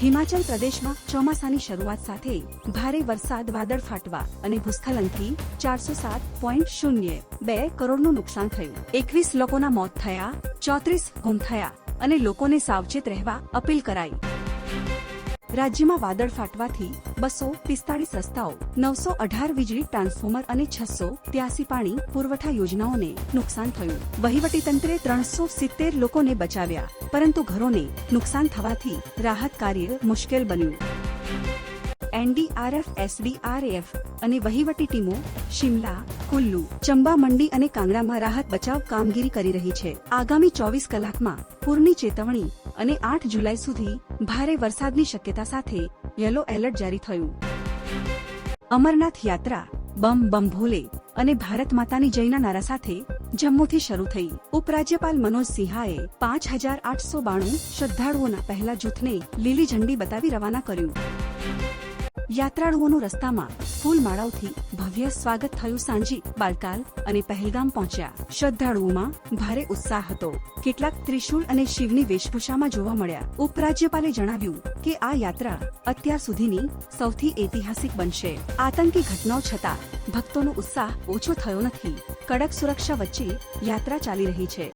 હિમાચલ પ્રદેશમાં ચોમાસાની શરૂઆત સાથે ભારે વરસાદ, વાદળ ફાટવા અને ભૂસ્ખલનથી ચારસો સાત પોઈન્ટ શૂન્ય બે કરોડનું નુકસાન થયું. એકવીસ લોકોના મોત થયા, ચોત્રીસ ગુમ થયા અને લોકોને સાવચેત રહેવા અપીલ કરાઈ. રાજ્યમાં વાદળ ફાટવાથી બસો પિસ્તાળીસ રસ્તાઓ, નવસો અઢાર વીજળી ટ્રાન્સફોર્મર અને છસો ત્યાસી પાણી પુરવઠા યોજનાઓને નુકસાન થયું. વહીવટીતંત્રે ત્રણસો સિત્તેર લોકોને બચાવ્યા, પરંતુ ઘરોને નુકસાન થવાથી રાહત કાર્ય મુશ્કેલ બન્યું. એનડીઆરએફ, એસડીઆરએફ અને વહીવટી ટીમો શિમલા, કુલ્લુ, ચંબા મંડી અને કાંગડામાં રાહત બચાવ કામગીરી કરી રહી છે. આગામી ચોવીસ કલાકમાં પૂરની ચેતવણી અને આઠ જુલાઈ સુધી ભારે વરસાદની શક્યતા સાથે યલો એલર્ટ જારી થયું. અમરનાથ યાત્રા, બમ બમ ભોલે અને ભારત માતાની જયના નારા સાથે જમ્મુથી શરૂ થઈ. ઉપરાજ્યપાલ મનોજ સિંહાએ પાંચ હજાર આઠસો બાણું શ્રદ્ધાળુઓના પહેલા જૂથને લીલી ઝંડી બતાવી રવાના કર્યું. યાત્રાળુઓનું રસ્તામાં ફૂલમાળાઓથી ભવ્ય સ્વાગત થયું સાંજી બાલકાલ અને પહેલગામ પહોંચ્યા. શ્રદ્ધાળુઓમાં ભારે ઉત્સાહ હતો. કેટલાક ત્રિશુલ અને શિવની વેશભૂષામાં જોવા મળ્યા. ઉપરાજ્યપાલે જણાવ્યું કે આ યાત્રા અત્યાર સુધીની સૌથી ઐતિહાસિક બનશે. આતંકી ઘટનાઓ છતાં ભક્તોનો ઉત્સાહ ઓછો થયો નથી. કડક સુરક્ષા વચ્ચે યાત્રા ચાલી રહી છે.